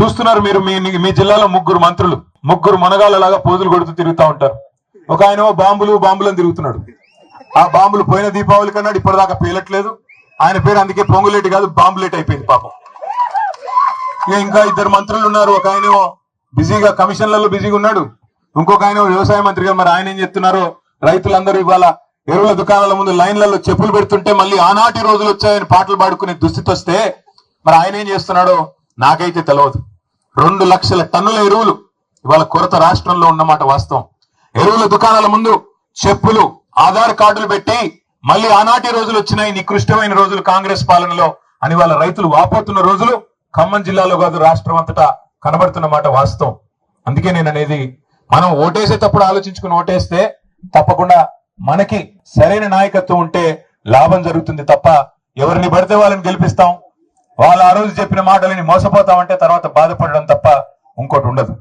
చూస్తున్నారు మీరు మీ మీ జిల్లాలో ముగ్గురు మంత్రులు. ముగ్గురు మనగాళ్ళలాగా పోజులు కొడుతూ తిరుగుతా ఉంటారు. ఒక ఆయన బాంబులు బాంబులను తిరుగుతున్నాడు. ఆ బాంబులు పోయిన దీపావళి కన్నాడు ఇప్పటిదాకా పేలట్లేదు. ఆయన పేరు అందుకే పొంగులేటి కాదు బాంబులేట్ అయిపోయింది పాపం. ఇంకా ఇద్దరు మంత్రులు ఉన్నారు. ఒక ఆయన బిజీగా కమిషన్లలో బిజీగా ఉన్నాడు. ఇంకొక ఆయన వ్యవసాయ మంత్రిగా మరి ఆయన ఏం చెప్తున్నారో రైతులందరూ ఇవాళ ఎరువుల దుకాణాల ముందు లైన్లలో చెప్పులు పెడుతుంటే మళ్ళీ ఆనాటి రోజులు వచ్చాయని పాటలు పాడుకునే దుస్థితి వస్తే మరి ఆయన ఏం చేస్తున్నాడో నాకైతే తెలియదు రెండు లక్షల టన్నుల ఎరువులు ఇవాళ కొరత రాష్ట్రంలో ఉన్నమాట వాస్తవం. ఎరువుల దుకాణాల ముందు చెప్పులు ఆధార్ కార్డులు పెట్టి మళ్ళీ ఆనాటి రోజులు వచ్చినాయి నికృష్టమైన రోజులు కాంగ్రెస్ పాలనలో అని వాళ్ళ రైతులు వాపోతున్న రోజులు ఖమ్మం జిల్లాలో కాదు రాష్ట్రం అంతటా కనబడుతున్న మాట వాస్తవం. అందుకే నేను అనేది మనం ఓటేసేటప్పుడు ఆలోచించుకుని ఓటేస్తే తప్పకుండా మనకి సరైన నాయకత్వం ఉంటే లాభం జరుగుతుంది తప్ప ఎవరిని పడితే వాళ్ళని గెలిపిస్తాం. వాళ్ళు ఆ రోజు చెప్పిన మాటలని మోసపోతామంటే తర్వాత బాధపడడం తప్ప ఇంకోటి ఉండదు.